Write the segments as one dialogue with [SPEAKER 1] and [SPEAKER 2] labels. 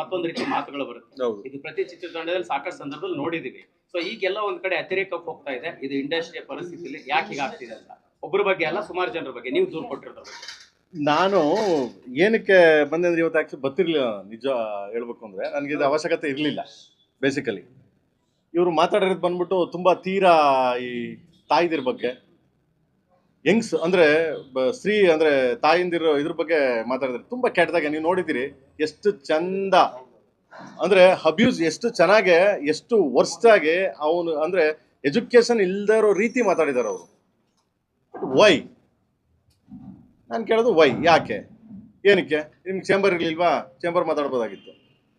[SPEAKER 1] ಮತ್ತೊಂದು ರೀತಿ ಮಾತುಗಳು ಬರುತ್ತೆ. ಇದು ಪ್ರತಿ ಚಿತ್ರತಂಡದಲ್ಲಿ ಸಾಕಷ್ಟು ಸಂದರ್ಭದಲ್ಲಿ ನೋಡಿದೀವಿ. ಸೊ ಈಗೆಲ್ಲ ಒಂದ್ ಕಡೆ ಅತಿರೇಕಕ್ಕೆ ಹೋಗ್ತಾ ಇದೆ. ಇದು ಇಂಡಸ್ಟ್ರಿಯ ಪರಿಸ್ಥಿತಿಯಲ್ಲಿ ಯಾಕೆ ಹೀಗಾಗ್ತಿದೆ ಅಂತ. ಒಬ್ಬರ ಬಗ್ಗೆ ಅಲ್ಲ ಸುಮಾರು ಜನರ ಬಗ್ಗೆ. ನೀವು ದೂರ ಕೊಟ್ಟಿರೋದ್ರ ಬಗ್ಗೆ.
[SPEAKER 2] ನಾನು ಏನಕ್ಕೆ ಬಂದೆ ಅಂದ್ರೆ ಇವತ್ತು ಆಕ್ಚುಲಿ ಬತ್ತಿರ್ಲಿಲ್ಲ ನಿಜ ಹೇಳ್ಬೇಕು ಅಂದ್ರೆ ನನಗೆ ಇದು ಅವಶ್ಯಕತೆ ಇರಲಿಲ್ಲ ಬೇಸಿಕಲಿ ಇವರು ಮಾತಾಡಿರೋದು ಬಂದ್ಬಿಟ್ಟು ತುಂಬಾ ತೀರಾ ಈ ತಾಯಿದಿರ ಬಗ್ಗೆ. ಯಂಗ್ಸ್ ಅಂದ್ರೆ ಸ್ತ್ರೀ ಅಂದ್ರೆ ತಾಯಿಂದಿರೋ ಇದ್ರ ಬಗ್ಗೆ ಮಾತಾಡಿದ್ರೆ ತುಂಬಾ ಕೆಟ್ಟದಾಗೆ ನೀವು ನೋಡಿದಿರಿ ಎಷ್ಟು ಚಂದ, ಅಂದ್ರೆ ಅಬ್ಯೂಸ್ ಎಷ್ಟು ಚೆನ್ನಾಗೆ, ಎಷ್ಟು ವರ್ಸ್ಟಾಗಿ ಅವನು ಅಂದ್ರೆ ಎಜುಕೇಶನ್ ಇಲ್ದಿರೋ ರೀತಿ ಮಾತಾಡಿದ್ದಾರೆ ಅವರು. ವೈ ನಾನು ಕೇಳೋದು ವೈ ಯಾಕೆ? ಏನಕ್ಕೆ? ನಿಮ್ಗೆ ಚೇಂಬರ್ ಇರ್ಲಿಲ್ವಾ? ಚೇಂಬರ್ ಮಾತಾಡ್ಬೋದಾಗಿತ್ತು.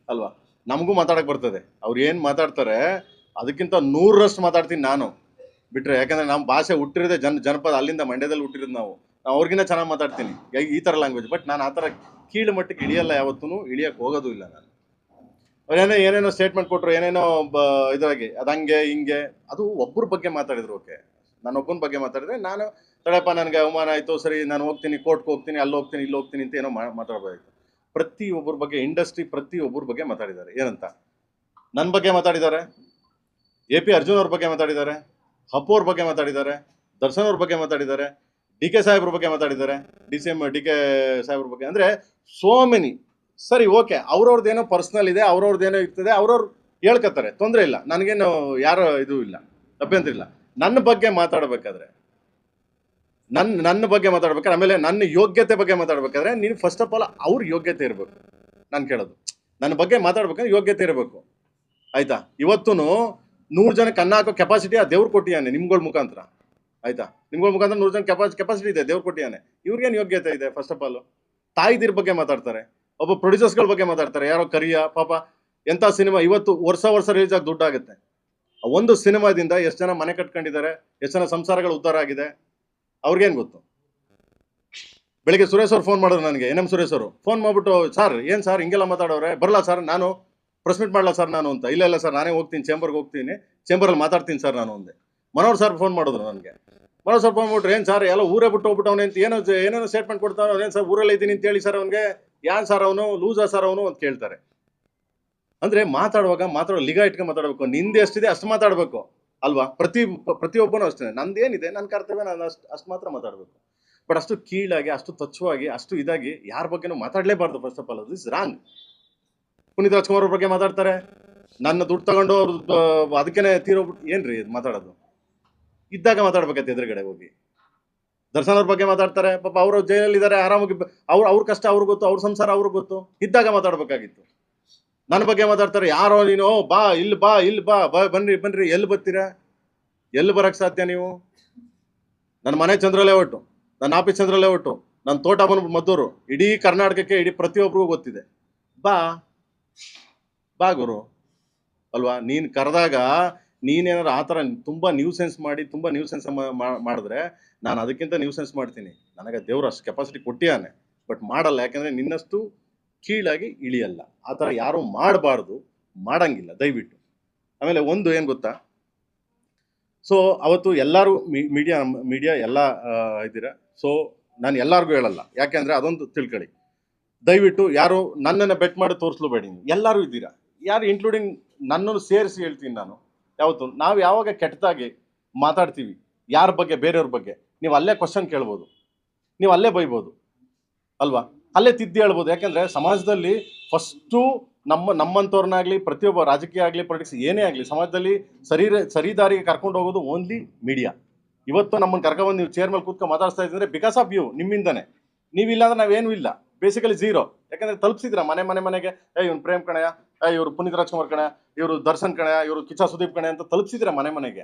[SPEAKER 2] ಅಲ್ವಾ? ನಮಗೂ ಮಾತಾಡಕ್ ಬರ್ತದೆ. ಅವ್ರು ಏನು ಮಾತಾಡ್ತಾರೆ, ಅದಕ್ಕಿಂತ ನೂರರಷ್ಟು ಮಾತಾಡ್ತೀನಿ ನಾನು. ಬಿಟ್ರೆ, ಯಾಕಂದ್ರೆ ನಮ್ಮ ಭಾಷೆ ಹುಟ್ಟಿರೋದೇ ಜನ, ಜನಪದ ಅಲ್ಲಿಂದ ಮಂಡ್ಯದಲ್ಲಿ ಹುಟ್ಟಿರೋದು ನಾವು. ನಾವು ಅವ್ರಿಗಿಂತ ಚೆನ್ನಾಗಿ ಮಾತಾಡ್ತೀನಿ. ಈ- ಥರ ಲ್ಯಾಂಗ್ವೇಜ್ ಬಟ್ ನಾನು ಆ ಥರ ಕೀಳು ಮಟ್ಟಕ್ಕೆ ಇಳಿಯಲ್ಲ ಯಾವತ್ತೂ ಇಳಿಯಕ್ಕೆ ಹೋಗೋದು ಇಲ್ಲ ನಾನು. ಅವ್ರೇನೋ ಏನೇನೋ ಸ್ಟೇಟ್ಮೆಂಟ್ ಕೊಟ್ಟರು ಏನೇನೋ ಬ, ಇದ್ರಾಗೆ ಅದಂಗೆ ಹಿಂಗೆ ಅದು ಒಬ್ಬರ ಬಗ್ಗೆ ಮಾತಾಡಿದ್ರು, ಓಕೆ. ನಾನು ಒಬ್ಬನ ಬಗ್ಗೆ ಮಾತಾಡಿದ್ರೆ ನಾನು, ತಡಪ್ಪ, ನನಗೆ ಅವಮಾನ ಆಯಿತು, ಸರಿ, ನಾನು ಹೋಗ್ತೀನಿ ಕೋರ್ಟ್ಗೆ ಹೋಗ್ತೀನಿ, ಅಲ್ಲಿ ಹೋಗ್ತೀನಿ, ಇಲ್ಲಿ ಹೋಗ್ತೀನಿ ಅಂತ ಏನೋ ಮಾ- ಮಾತಾಡ್ಬೋದಾಯ್ತು ಪ್ರತಿ ಒಬ್ಬರ ಬಗ್ಗೆ ಇಂಡಸ್ಟ್ರಿ ಪ್ರತಿ ಒಬ್ಬರ ಬಗ್ಗೆ ಮಾತಾಡಿದ್ದಾರೆ. ಏನಂತ? ನನ್ನ ಬಗ್ಗೆ ಮಾತಾಡಿದ್ದಾರೆ? ಎ ಪಿ ಅರ್ಜುನ್ ಅವ್ರ ಬಗ್ಗೆ ಮಾತಾಡಿದ್ದಾರೆ? ಅಪ್ಪು ಬಗ್ಗೆ ಮಾತಾಡಿದ್ದಾರೆ, ದರ್ಶನ್ ಅವ್ರ ಬಗ್ಗೆ ಮಾತಾಡಿದ್ದಾರೆ, ಡಿ ಕೆ ಸಾಹೇಬ್ರ ಬಗ್ಗೆ ಮಾತಾಡಿದ್ದಾರೆ, D C M, D K ಸಾಹೇಬ್ರ ಬಗ್ಗೆ. ಅಂದರೆ ಸೋ ಮೆನಿ ಸರಿ, ಓಕೆ, ಅವ್ರವ್ರದ್ದೇನೋ ಪರ್ಸ್ನಲ್ ಇದೆ, ಅವ್ರವ್ರದ್ದೇನೋ ಇರ್ತದೆ, ಅವ್ರವ್ರು ಹೇಳ್ಕೊತಾರೆ ತೊಂದರೆ ಇಲ್ಲ. ನನಗೇನು ಯಾರೋ ಇದು ಇಲ್ಲ, ಅಭ್ಯಂತರ ಇಲ್ಲ. ನನ್ನ ಬಗ್ಗೆ ಮಾತಾಡಬೇಕಾದ್ರೆ ನನ್ನ ನನ್ನ ಬಗ್ಗೆ ಮಾತಾಡ್ಬೇಕಾದ್ರೆ, ಆಮೇಲೆ ನನ್ನ ಯೋಗ್ಯತೆ ಬಗ್ಗೆ ಮಾತಾಡ್ಬೇಕಾದ್ರೆ, ನೀನು ಫಸ್ಟ್ ಆಫ್ ಆಲ್ ಅವ್ರ ಯೋಗ್ಯತೆ ಇರಬೇಕು, ನಾನು ಕೇಳೋದು. ನನ್ನ ಬಗ್ಗೆ ಮಾತಾಡ್ಬೇಕಾದ್ರೆ ಯೋಗ್ಯತೆ ಇರಬೇಕು. ಆಯಿತಾ? ಇವತ್ತೂ ನೂರು ಜನಕ್ಕೆ ಕನ್ನ ಹಾಕೋ ಕೆಪಾಸಿಟಿ ಆ ದೇವ್ರು ಕೊಟ್ಟಿಯಾನೆ ನಿಮ್ಗಳ ಮುಖಾಂತರ. ಆಯ್ತಾ? ನಿಮ್ಗಳ ಮುಖಾಂತರ ನೂರು ಜನ ಕೆಪಾಸಿ ಕೆಪಾಸಿಟಿ ಇದೆ, ದೇವ್ರು ಕೊಟ್ಟಿಯಾನೆ. ಇವ್ರಿಗೇನು ಯೋಗ್ಯತೆ ಇದೆ ಫಸ್ಟ್ ಆಫ್ ಆಲ್ ತಾಯಿದಿರ ಬಗ್ಗೆ ಮಾತಾಡ್ತಾರೆ. ಒಬ್ಬ ಪ್ರೊಡ್ಯೂಸರ್ಸ್ಗಳ ಬಗ್ಗೆ ಮಾತಾಡ್ತಾರೆ. ಯಾರೋ ಕರಿಯ, ಪಾಪ ಎಂಥ ಸಿನಿಮಾ, ಇವತ್ತು ವರ್ಷ ವರ್ಷ ರಿಲೀಸ್ ಆಗಿ ದುಡ್ಡಾಗುತ್ತೆ. ಒಂದು ಸಿನಿಮಾದಿಂದ ಎಷ್ಟು ಜನ ಮನೆ ಕಟ್ಕೊಂಡಿದ್ದಾರೆ, ಎಷ್ಟು ಜನ ಸಂಸಾರಗಳು ಉದ್ಧಾರ ಆಗಿದೆ ಅವ್ರಿಗೇನು ಗೊತ್ತು? ಬೆಳಿಗ್ಗೆ ಸುರೇಶ್ ಅವ್ರು ಫೋನ್ ಮಾಡಿದ್ರು ನನಗೆ, ಎನ್ ಸುರೇಶ್ ಅವರು. ಫೋನ್ ಮಾಡ್ಬಿಟ್ಟು, ಸರ್, ಏನು ಸರ್, ಹಿಂಗೆಲ್ಲ ಮಾತಾಡೋರೆ? ಬರಲ್ಲ ಸರ್, ನಾನು ಪ್ರೆಸ್ ಮೀಟ್ ಮಾಡಲ್ಲ ಸರ್ ನಾನು ಅಂತ. ಇಲ್ಲ ಇಲ್ಲ ಸರ್ ನಾನೇ ಹೋಗ್ತೀನಿ ಚೇಂಬರ್ಗೆ ಹೋಗ್ತೀನಿ. ಚೇಂಬರಲ್ಲಿ ಮಾತಾಡ್ತೀನಿ ಸರ್ ನಾನು ಅಂದೆ. ಮನೋಹರ್ ಸರ್ ಫೋನ್ ಮಾಡಿದ್ರು ನನಗೆ. ಮನೋಹರ್ ಸರ್ ಫೋನ್ ಮಾಡ್ಬಿಟ್ರು, ಏನು ಸರ್ ಎಲ್ಲ ಊರೇ ಬಿಟ್ಟು ಹೋಗ್ಬಿಟ್ಟು ಅಂತ ಏನೋ ಏನೇನೋ ಸ್ಟೇಟ್ಮೆಂಟ್ ಕೊಡ್ತಾನೆ ಏನು ಸರ್ ಊರಲ್ಲಿ ಇದ್ದೀನಿ ಅಂತ ಹೇಳಿ ಸರ್ ಅವನಿಗೆ, ಯಾನ್ ಸರ್ ಅವನು? ಲೂಸಾ ಸರ್ ಅವನು? ಅಂತ ಕೇಳ್ತಾರೆ. ಅಂದ್ರೆ ಮಾತಾಡುವಾಗ ಮಾತಾಡೋ ಲಿಗ ಇಟ್ಕೊಂಡು ಮಾತಾಡಬೇಕು. ನಿಂದೆ ಅಷ್ಟಿದೆ, ಅಷ್ಟು ಮಾತಾಡಬೇಕು. ಅಲ್ವಾ? ಪ್ರತಿ, ಪ್ರತಿಯೊಬ್ಬನೂ ಅಷ್ಟೇ. ನಂದೇನಿದೆ ನನ್ನ ಕರ್ತವ್ಯ ನಾನು ಅಷ್ಟು ಅಷ್ಟು ಮಾತ್ರ ಮಾತಾಡಬೇಕು. ಬಟ್ ಅಷ್ಟು ಕೀಳಾಗಿ, ಅಷ್ಟು ತಚ್ಚವಾಗಿ, ಅಷ್ಟು ಇದಾಗಿ ಯಾರ ಬಗ್ಗೆನೂ ಮಾತಾಡಲೇಬಾರ್ದು first of all this wrong Puneeth Rajkumar ಬಗ್ಗೆ ಮಾತಾಡ್ತಾರೆ. ನನ್ನ ದುಡ್ಡು ತಗೊಂಡು ಅವ್ರು ಅದಕ್ಕೇನೆ ತೀರೋಗ್ಬಿಟ್ಟು ಏನ್ರಿ ಮಾತಾಡೋದು? ಇದ್ದಾಗ ಮಾತಾಡ್ಬೇಕಾಯ್ತು ಎದುರುಗಡೆ ಹೋಗಿ. ದರ್ಶನ್ ಅವ್ರ ಬಗ್ಗೆ ಮಾತಾಡ್ತಾರೆ. ಪಾಪ ಅವರು ಜೈಲಲ್ಲಿ ಇದ್ದಾರೆ ಆರಾಮಾಗಿ ಅವ್ರು ಅವ್ರ ಅವ್ರ ಕಷ್ಟ ಅವ್ರಿಗೆ ಗೊತ್ತು, ಅವ್ರ ಸಂಸಾರ ಅವ್ರಿಗೆ ಗೊತ್ತು. ಇದ್ದಾಗ ಮಾತಾಡ್ಬೇಕಾಗಿತ್ತು. ನನ್ನ ಬಗ್ಗೆ ಮಾತಾಡ್ತಾರೆ, ಯಾರೋ ನೀನು ಬಾ ಇಲ್ಲಿ ಬಾ ಇಲ್ಲಿ ಬಾ ಬಾ, ಬನ್ರಿ ಬನ್ರಿ ಎಲ್ಲಿ ಬರ್ತೀರಾ ಎಲ್ಲಿ ಬರಕ್ ಸಾಧ್ಯ ನೀವು? ನನ್ನ ಮನೆ ಚಂದ್ರಲೇ ಒಟ್ಟು, ನನ್ನ ಆಫೀಸ್ ಚಂದ್ರಲೇ ಒಟ್ಟು, ನನ್ನ ತೋಟ ಬಂದ್ಬಿಟ್ಟು ಮದ್ದೂರು, ಇಡೀ ಕರ್ನಾಟಕಕ್ಕೆ, ಇಡೀ ಪ್ರತಿಯೊಬ್ಬರಿಗೂ ಗೊತ್ತಿದೆ. ಬಾ. ಬಾ ಗುರು. ಅಲ್ವಾ? ನೀನು ಕರೆದಾಗ ನೀನೇನಾದ್ರು ಆ ಥರ ತುಂಬ ನ್ಯೂಸೆನ್ಸ್ ಮಾಡಿ, ತುಂಬ ನ್ಯೂಸೆನ್ಸ್ ಮಾಡಿದ್ರೆ ನಾನು ಅದಕ್ಕಿಂತ ನ್ಯೂ ಸೆನ್ಸ್ ಮಾಡ್ತೀನಿ. ನನಗೆ ದೇವ್ರು ಅಷ್ಟು ಕೆಪಾಸಿಟಿ ಕೊಟ್ಟಿಯಾನೆ. ಬಟ್ ಮಾಡಲ್ಲ. ಯಾಕಂದ್ರೆ ನಿನ್ನಷ್ಟು ಕೀಳಾಗಿ ಇಳಿಯಲ್ಲ. ಆ ಥರ ಯಾರೂ ಮಾಡಬಾರ್ದು. ಮಾಡಂಗಿಲ್ಲ. ದಯವಿಟ್ಟು. ಆಮೇಲೆ ಒಂದು ಏನು ಗೊತ್ತಾ? ಸೊ ಅವತ್ತು ಎಲ್ಲರೂ ಮೀಡಿಯಾ ಮೀಡಿಯಾ ಎಲ್ಲ ಇದೀರ ಇದ್ದೀರಾ? ಸೊ ನಾನು ಎಲ್ಲರಿಗೂ ಹೇಳಲ್ಲ. ಯಾಕೆಂದರೆ ಅದೊಂದು ತಿಳ್ಕೊಳ್ಳಿ ದಯವಿಟ್ಟು ಯಾರು ನನ್ನನ್ನು ಬೆಟ್ ಮಾಡಿ ತೋರಿಸ್ಲೂಬೇಡಿ ಎಲ್ಲರೂ ಇದ್ದೀರಾ? ಯಾರು ಇನ್ಕ್ಲೂಡಿಂಗ್ ನನ್ನನ್ನು ಸೇರಿಸಿ ಹೇಳ್ತೀನಿ ನಾನು. ಯಾವತ್ತು? ನಾವು ಯಾವಾಗ ಕೆಟ್ಟದಾಗಿ ಮಾತಾಡ್ತೀವಿ, ಯಾರ ಬಗ್ಗೆ, ಬೇರೆಯವ್ರ ಬಗ್ಗೆ, ನೀವು ಅಲ್ಲೇ ಕ್ವಶನ್ ಕೇಳ್ಬೋದು. ನೀವು ಅಲ್ಲೇ ಬೈಬೋದು. ಅಲ್ವಾ? ಅಲ್ಲೇ ತಿದ್ದಿ ಹೇಳ್ಬೋದು. ಯಾಕೆಂದರೆ ಸಮಾಜದಲ್ಲಿ ಫಸ್ಟು ನಮ್ಮ, ನಮ್ಮಂಥವ್ರನ್ನಾಗಲಿ, ಪ್ರತಿಯೊಬ್ಬ ರಾಜಕೀಯ ಆಗಲಿ ಪೊಲಿಟಿಕ್ಸ್ ಏನೇ ಆಗಲಿ, ಸಮಾಜದಲ್ಲಿ ಸರಿರ ಸರಿದಾರಿಗೆ ಕರ್ಕೊಂಡು ಹೋಗೋದು ಓನ್ಲಿ ಮೀಡಿಯಾ ಇವತ್ತು ನಮ್ಮನ್ನು ಕರ್ಕೊಂಡ್ಬಂದು ನೀವು ಚೇರ್ ಮೇಲೆ ಕೂತ್ಕೊಂಡು ಮಾತಾಡ್ತಾ ಇದ್ರೆ ಬಿಕಾಸ್ ಆಫ್ ಯು ನಿಮ್ಮಿಂದನೇ. ನೀವಿಲ್ಲ ಅಂದ್ರೆ ನಾವೇನೂ ಇಲ್ಲ. ಬೇಸಿಕಲಿ ಜೀರೋ ಯಾಕಂದ್ರೆ ತಲುಪಿಸಿದ್ರ ಮನೆ ಮನೆ ಮನೆಗೆ ಏ ಇವ್ನು ಪ್ರೇಮ್ ಕಣಯ ಏ ಇವರು ಪುನೀತ್ ರಾಜ್ಕುಮಾರ್ ಕಣೆ ಇವರು ದರ್ಶನ್ ಕಣಯ ಇವರು ಕಿಚ್ಚ ಸುದೀಪ್ ಕಣೆ ಅಂತ ತಲುಪಿಸಿದ್ರ ಮನೆ ಮನೆಗೆ?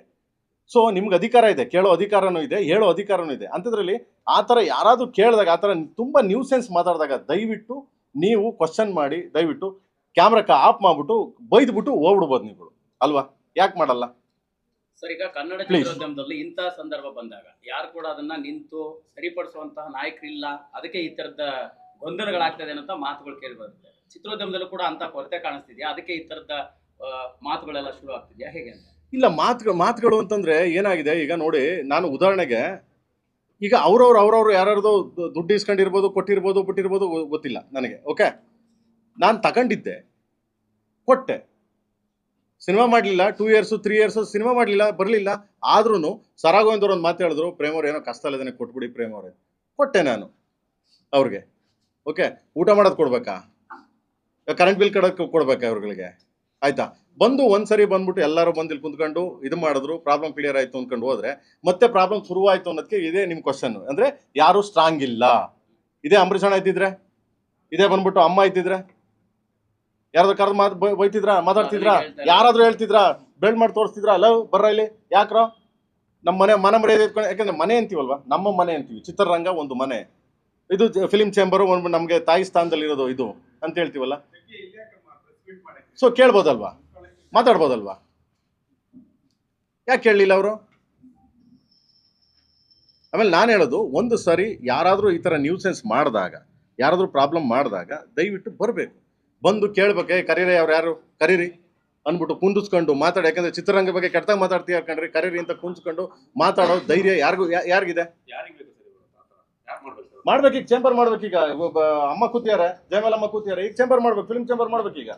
[SPEAKER 2] ಸೊ ನಿಮ್ಗೆ ಅಧಿಕಾರ ಇದೆ ಕೇಳೋ ಅಧಿಕಾರನೂ ಇದೆ ಹೇಳೋ ಅಧಿಕಾರನೂ ಇದೆ. ಅಂಥದ್ರಲ್ಲಿ ಆ ಥರ ಯಾರಾದರೂ ಕೇಳಿದಾಗ ಆ ಥರ ತುಂಬ ನ್ಯೂಸೆನ್ಸ್ ಮಾತಾಡಿದಾಗ ದಯವಿಟ್ಟು ನೀವು ಕ್ವಶನ್ ಮಾಡಿ ದಯವಿಟ್ಟು ಕ್ಯಾಮ್ರಾಕ ಆಫ್ ಮಾಡ್ಬಿಟ್ಟು ಬೈದ್ಬಿಟ್ಟು ಹೋಗ್ಬಿಡ್ಬೋದು ನೀವು ಅಲ್ವಾ? ಯಾಕೆ ಮಾಡಲ್ಲ?
[SPEAKER 1] ಸರ್ ಈಗ ಕನ್ನಡ. ಚಿತ್ರೋದ್ಯಮದಲ್ಲಿ ಇಂತಹ ಸಂದರ್ಭ ಬಂದಾಗ ಯಾರು ಕೂಡ ಅದನ್ನ ನಿಂತು ಸರಿಪಡಿಸುವಂತಹ ನಾಯಕರಿಲ್ಲ. ಅದಕ್ಕೆ ಈ ತರದ ಗೊಂದಲಗಳಾಗ್ತದೆ ಅನ್ನೋ ಮಾತುಗಳು ಕೇಳಿ ಬರುತ್ತೆ ಚಿತ್ರೋದ್ಯಮದಲ್ಲೂ ಕೂಡ ಅಂತ ಕೊರತೆ ಕಾಣಿಸ್ತಿದ್ಯಾ? ಅದಕ್ಕೆ ಈ ತರದ ಮಾತುಗಳೆಲ್ಲ ಶುರು ಆಗ್ತಿದ್ಯಾ? ಹೇಗೆ
[SPEAKER 2] ಇಲ್ಲ ಮಾತುಗಳು ಮಾತುಗಳು ಅಂತಂದ್ರೆ ಏನಾಗಿದೆ? ಈಗ ನೋಡಿ, ನಾನು ಉದಾಹರಣೆಗೆ, ಈಗ ಅವ್ರವ್ರು ಅವ್ರವ್ರು ಯಾರ್ಯಾರ್ದೋ ದುಡ್ಡು ಇಸ್ಕೊಂಡಿರ್ಬೋದು, ಕೊಟ್ಟಿರ್ಬೋದು, ಬಿಟ್ಟಿರ್ಬೋದು ಗೊತ್ತಿಲ್ಲ ನನಗೆ, ಓಕೆ? ನಾನು ತಗೊಂಡಿದ್ದೆ, ಕೊಟ್ಟೆ. ಸಿನಿಮಾ ಮಾಡಲಿಲ್ಲ, two years, three years cinema ಮಾಡಲಿಲ್ಲ, ಬರಲಿಲ್ಲ. ಆದ್ರೂ ಸರಾಗೋವಿಂದವ್ರು ಒಂದು ಮಾತು ಹೇಳಿದ್ರು ಪ್ರೇಮವ್ರು ಏನೋ ಕಷ್ಟ ಇಲ್ಲದೇನೆ ಕೊಟ್ಬಿಡಿ ಪ್ರೇಮ್ ಅವರೇ. ಕೊಟ್ಟೆ ನಾನು ಅವ್ರಿಗೆ. ಓಕೆ ಊಟ ಮಾಡೋದು ಕೊಡ್ಬೇಕಾ? ಕರೆಂಟ್ ಬಿಲ್ ಕಡಕ್ಕೆ ಕೊಡ್ಬೇಕಾ ಅವ್ರುಗಳಿಗೆ ಆಯ್ತಾ? ಬಂದು ಒಂದ್ಸರಿ ಬಂದ್ಬಿಟ್ಟು ಎಲ್ಲರೂ ಬಂದು ಇಲ್ಲಿ ಕುಂತ್ಕೊಂಡು ಇದು ಮಾಡಿದ್ರು ಪ್ರಾಬ್ಲಮ್ ಕ್ಲಿಯರ್ ಆಯ್ತು ಅಂದ್ಕೊಂಡು ಹೋದ್ರೆ ಮತ್ತೆ ಪ್ರಾಬ್ಲಮ್ ಶುರುವಾಯ್ತು ಅನ್ನೋದಕ್ಕೆ ಇದೇ ನಿಮ್ಮ ಕ್ವಶನ್ ಅಂದ್ರೆ ಯಾರು ಸ್ಟ್ರಾಂಗ್ ಇಲ್ಲ. ಇದೇ ಅಂಬರೀಷ್ ಅಣ್ಣ ಇದ್ದಿದ್ರೆ? ಇದೇ ಬಂದ್ಬಿಟ್ಟು ಅಮ್ಮ ಇದ್ದಿದ್ರೆ? ಯಾರಾದ್ರೂ ಕರೆದು ಮಾತು ಬೈತಿದ್ರ? ಮಾತಾಡ್ತಿದ್ರ? ಯಾರಾದ್ರೂ ಹೇಳ್ತಿದ್ರ? ಬೆಲ್ಡ್ ಮಾಡಿ ತೋರಿಸ್ತಿದ್ರ? ಲವ್ ಬರ್ರ ಇಲ್ಲಿ. ಯಾಕ್ರೋ? ನಮ್ಮ ಮನೆ ಮನೆ ಮರ್ಯಾದೆ ಇಟ್ಕೊಂಡು ಯಾಕಂದ್ರೆ ಮನೆ ಅಂತೀವಲ್ವಾ? ನಮ್ಮ ಮನೆ ಅಂತೀವಿ. ಚಿತ್ರರಂಗ ಒಂದು ಮನೆ. ಇದು ಫಿಲಿಂ ಚೇಂಬರ್ ಒಂದು ನಮಗೆ ತಾಯಿ ಸ್ಥಾನದಲ್ಲಿ ಇರೋದು ಇದು ಅಂತ ಹೇಳ್ತೀವಲ್ಲ? ಸೊ ಕೇಳ್ಬೋದಲ್ವಾ? ಮಾತಾಡ್ಬೋದಲ್ವಾ? ಯಾಕೆ ಕೇಳಲಿಲ್ಲ ಅವರು? ಆಮೇಲೆ ನಾನು ಹೇಳೋದು, ಒಂದು ಸಾರಿ ಯಾರಾದರೂ ಈ ಥರ ನ್ಯೂಸೆನ್ಸ್ ಮಾಡಿದಾಗ, ಯಾರಾದರೂ ಪ್ರಾಬ್ಲಮ್ ಮಾಡಿದಾಗ ದಯವಿಟ್ಟು ಬರಬೇಕು. ಬಂದು ಕೇಳಬೇಕೆ ಕರೀರಿ ಅವ್ರು ಯಾರು? ಕರೀರಿ? ಅಂದ್ಬಿಟ್ಟು ಕುಂದಿಸ್ಕೊಂಡು ಮಾತಾಡಿ. ಯಾಕಂದ್ರೆ ಚಿತ್ರರಂಗ ಬಗ್ಗೆ ಕೆಟ್ಟದಾಗ ಮಾತಾಡ್ತೀವಿ ಕಣ್ರಿ? ಕರೀರಿ ಅಂತ ಕುಂದಿಸ್ಕೊಂಡು ಮಾತಾಡೋ ಧೈರ್ಯ ಯಾರಿಗೂ ಯಾರಿಗಿದೆ
[SPEAKER 3] ಯಾರಿಗೆ ಬೇಕು ಸರ್ ಇವರು ಆ ಥರ? ಯಾರ್ ಮಾಡ್ಬೇಕು ಸರ್?
[SPEAKER 2] ಮಾಡ್ಬೇಕೀಗ ಚೇಂಬರ್ ಮಾಡ್ಬೇಕೀಗ ಈಗ ಅಮ್ಮ ಕೂತಿಯಾರೆ ಜಯಮಾಲಮ್ಮ ಕೂತಿಯಾರ ಈಗ ಚೇಂಬರ್ ಮಾಡ್ಬೇಕು ಫಿಲ್ಮ್ ಚೇಂಬರ್ ಮಾಡ್ಬೇಕೀಗ.